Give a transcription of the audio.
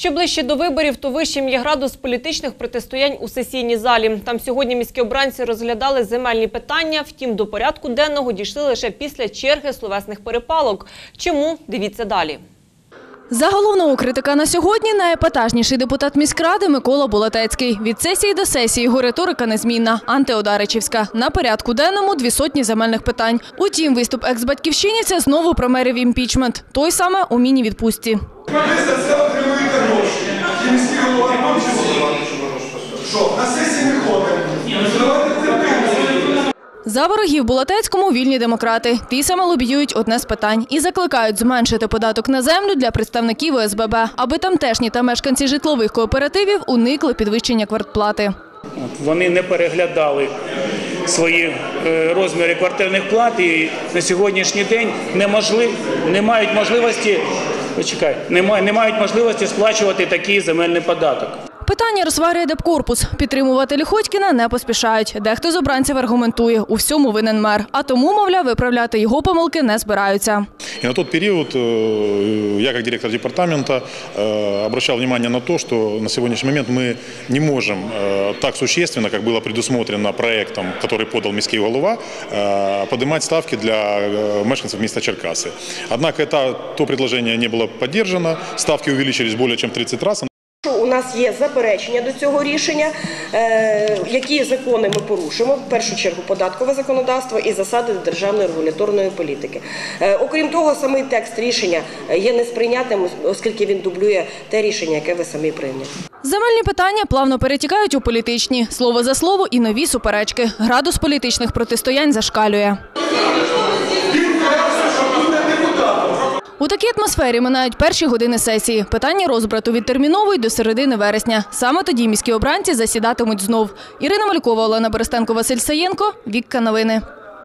Що ближче до виборів, то вищим є градус політичних протистоянь у сесійній залі. Там сьогодні міські обранці розглядали земельні питання. Втім, до порядку денного дійшли лише після черги словесних перепалок. Чому? Дивіться далі. За головного критика на сьогодні найепатажніший депутат міськради Микола Болотецький. Від сесії до сесії його риторика незмінна, антиодаричівська. На порядку денному дві сотні земельних питань. Утім, виступ екс-батьківщинівця знову про мерів імпічмент. Той саме у міні-відпустці. Ви Що, на сесії не ходимо? За ворогів Болотецькому вільні демократи. Ті саме лобіюють одне з питань і закликають зменшити податок на землю для представників ОСББ, аби тамтешні та мешканці житлових кооперативів уникли підвищення квартплати. Вони не переглядали свої е, розміри квартирних плат і на сьогоднішній день неможли, не мають можливості, почекай, не, мають можливості сплачувати такий земельний податок. Питання розсварює депкорпус. Підтримувати Ліходькіна не поспішають. Дехто з обранців аргументує, у всьому винен мер. А тому, мовляв, виправляти його помилки не збираються. И на тот период э, я, как директор департамента, э, обращал внимание на то, что на сегодняшний момент мы не можем э, так существенно, как было предусмотрено проектом, который подал Миский голова, э, поднимать ставки для э, мешканцев места Черкасы. Однако это, то предложение не было поддержано, ставки увеличились более чем в 30 раз. Нас є заперечення до цього рішення, е, які закони ми порушимо, в першу чергу податкове законодавство і засади державної регуляторної політики. Е, Окрім того, самий текст рішення є несприйнятним, оскільки він дублює те рішення, яке ви самі прийняли. Земельні питання плавно перетікають у політичні. Слово за слово і нові суперечки. Градус політичних протистоянь зашкалює. У такій атмосфері минають перші години сесії. Питання розбрату відтерміновують до середини вересня. Саме тоді міські обранці засідатимуть знов. Ірина Малькова, Олена Берестенко, Василь Саєнко. Вікка новини.